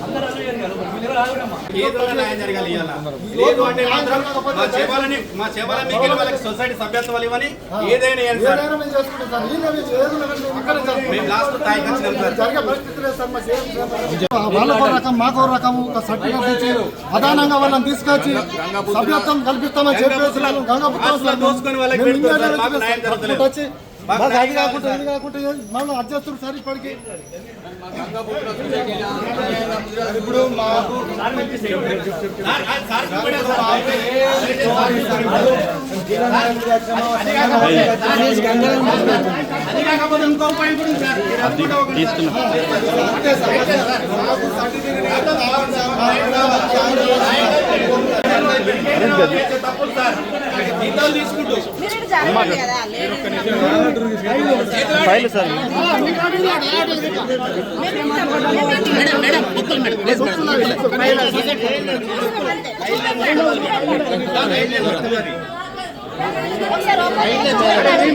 అందరూ అందరూ మీరు రాదు ఏదో న్యాయం జరగాలి ఇవాళ? లేదు అంటే మాత్రం మా చేపాలని మా చేపాల మీకు వాళ్ళకి సొసైటీ సభ్యత్వాలు ఇవ్వని ఏదైనా ఇవ్వండి సార్. మేము లాస్ట్ స్థాయికి వచ్చినాం సార్. వాళ్ళకో రకం మాకో రకం ఒక సర్టిఫికెట్ ఇచ్చి అదానంగా వాళ్ళని తీసుకొచ్చి సభ్యత్వం కల్పిస్తామని చెప్పేసి దోసుకొని వాళ్ళకి. వచ్చి మాకు అది కాకుండా ఇది కాకుండా మళ్ళీ అడ్జస్ట్ సార్ ఇప్పటికి ఇప్పుడు మాకు తప్పులు సార్. జీతాలు తీసుకుంటూ మీరు ఇటు జరగండి కదా లేదు ఒకసారి న్యాయం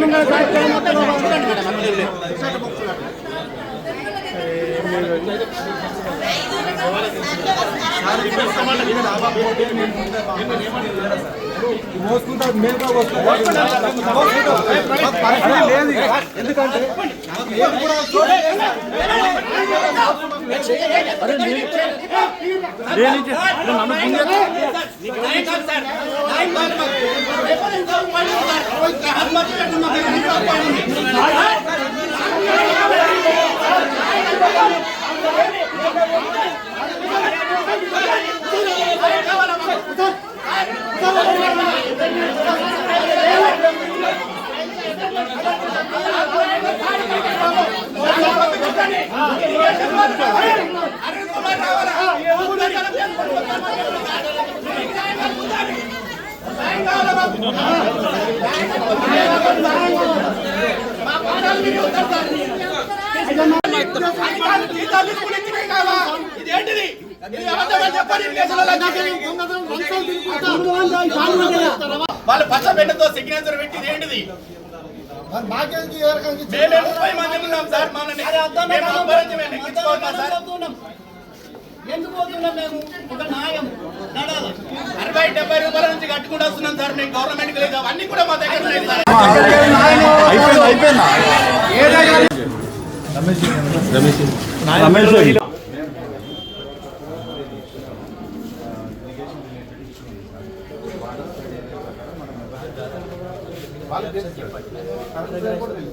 కాదు సార్. న్యాయం కాదు మాకు. రేపటి ఇంకో పాయింట్ సార్. జీతాలు తీసుకుని కావా? ఇదేంటిది? వాళ్ళు పచ్చ పెద్దతో సిగ్నేచర్ పెట్టి ఏంటిది మేమే ముప్పై మంది ఉన్నాం సార్? మేము మేము ఎందుకు పోతున్నాం మేము? ఒక న్యాయం. నడాలి అరవై డెబ్బై రూపాయల నుంచి కట్టుకుంటూ వస్తున్నాం సార్. మీకు గవర్నమెంట్ లేదు. అవన్నీ కూడా మా దగ్గర ఉన్నాయి sir. ¿Vale? ¿Vale? ¿Vale? ¿Vale?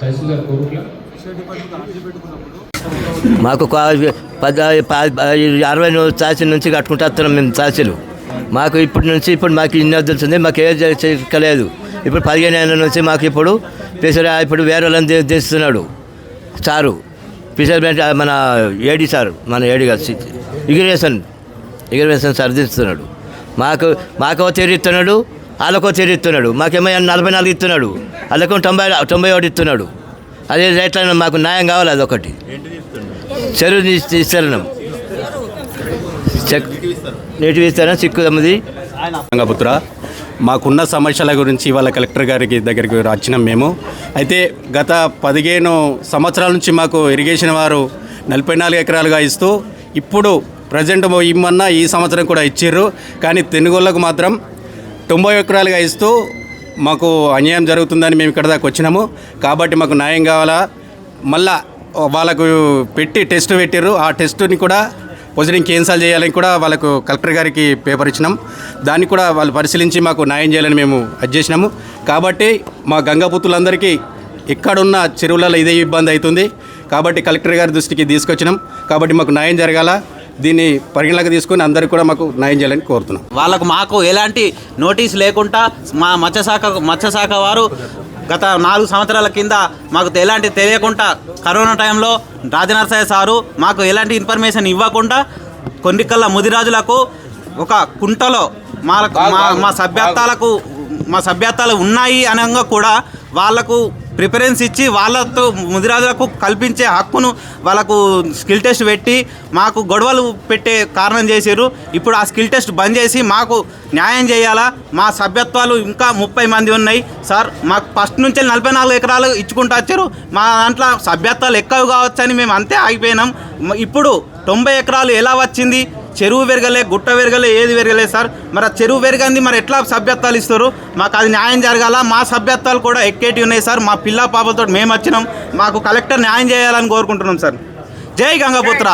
తహసీల్దార్ కోరుట్ల? మాకు కా- పద అరవై ఛార్జీల నుంచి కట్టుకుంటూ వస్తున్నాం మేము ఛార్జీలు మాకు ఇప్పటి నుంచి ఇప్పుడు మాకు ఇన్ని వదులుతుంది మాకు ఏది చెక్కలేదు ఇప్పుడు పదిహేను ఏళ్ళ నుంచి మాకు ఇప్పుడు పిసర ఇప్పుడు వేరే వాళ్ళని తీస్తున్నాడు దిస్తున్నాడు సారు పిసర్మెంట్ మన ఏడి సార్ మన ఏడి కలిసి ఇగ్రవేషన్ ఇగ్రేషన్ ఇగ్రేషన్ సార్ తీస్తున్నాడు. మాకు మాకు తీరుస్తున్నాడు వాళ్ళకో తీరిస్తున్నాడు మాకేమో నలభై నాలుగు ఇస్తున్నాడు. వాళ్ళకేమో తొంభై తొంభై ఒకటి ఇస్తున్నాడు. అదే రేట్ల మాకు న్యాయం కావాలి అదొకటి. చెరువు చెక్ నీటి ఇస్తాను చిక్కు తమ్మిది. రంగపుత్ర మాకున్న సమస్యల గురించి ఇవాళ కలెక్టర్ గారికి దగ్గరికి వచ్చినాం మేము. అయితే గత పదిహేను సంవత్సరాల నుంచి మాకు ఇరిగేషన్ వారు నలభై నాలుగు ఎకరాలుగా ఇస్తూ ఇప్పుడు ప్రజెంట్ ఇమ్మన్నా ఈ సంవత్సరం కూడా ఇచ్చిర్రు. కానీ తెనుగోళ్ళకు మాత్రం తొంభై ఎకరాలుగా ఇస్తూ మాకు అన్యాయం జరుగుతుందని మేము ఇక్కడ దాకా వచ్చినాము. కాబట్టి మాకు న్యాయం కావాలా? మళ్ళా వాళ్ళకు పెట్టి టెస్ట్ పెట్టారు ఆ టెస్ట్ని కూడా ప్రొసీడింగ్ క్యాన్సల్ చేయాలని కూడా వాళ్ళకు కలెక్టర్ గారికి పేపర్ ఇచ్చినాం. దాన్ని కూడా వాళ్ళు పరిశీలించి మాకు న్యాయం చేయాలని మేము అడ్జేసినాము చేసినాము. కాబట్టి మా గంగాపుత్రులందరికీ ఎక్కడున్న చెరువులలో ఇదే ఇబ్బంది అవుతుంది. కాబట్టి కలెక్టర్ గారి దృష్టికి తీసుకొచ్చినాం. కాబట్టి మాకు న్యాయం జరగాల? దీన్ని పరిగణలోకి తీసుకొని అందరికీ కూడా మాకు న్యాయం చేయాలని కోరుతున్నాం. వాళ్ళకు మాకు ఎలాంటి నోటీస్ లేకుండా మా మత్స్యశాఖ మత్స్యశాఖ వారు గత నాలుగు సంవత్సరాల కింద మాకు ఎలాంటి తెలియకుండా కరోనా టైంలో రాజనరసయ్య సారు మాకు ఎలాంటి ఇన్ఫర్మేషన్ ఇవ్వకుండా కొన్ని కళ్ళ ముదిరాజులకు ఒక కుంటలో మా మా మా సభ్యత్వాలకు మా సభ్యత్వాలు ఉన్నాయి అనగా కూడా వాళ్ళకు ప్రిఫరెన్స్ ఇచ్చి వాళ్ళతో ముదిరాజులకు కల్పించే హక్కును వాళ్ళకు స్కిల్ టెస్ట్ పెట్టి మాకు గొడవలు పెట్టే కారణం చేశారు ఇప్పుడు ఆ స్కిల్ టెస్ట్ బంద్ చేసి మాకు న్యాయం చేయాలా? మా సభ్యత్వాలు ఇంకా ముప్పై మంది ఉన్నాయి. సార్ మాకు ఫస్ట్ నుంచి నలభై నాలుగు ఎకరాలు ఇచ్చుకుంటూ వచ్చారు. మా దాంట్లో సభ్యత్వాలు ఎక్కువ కావచ్చని మేము అంతే ఆగిపోయినాం. ఇప్పుడు తొంభై ఎకరాలు ఎలా వచ్చింది? చెరువు పెరగలే గుట్ట పెరగలే ఏది పెరగలే సార్? మరి ఆ చెరువు పెరగంది మరి ఎట్లా సభ్యత్వాలు ఇస్తారు? మాకు అది న్యాయం జరగాల? మా సభ్యత్వాలు కూడా ఎక్కేటి ఉన్నాయి సార్? మా పిల్ల పాపలతో మేము వచ్చినాం మాకు కలెక్టర్ న్యాయం చేయాలని కోరుకుంటున్నాం సార్. జై గంగపుత్ర.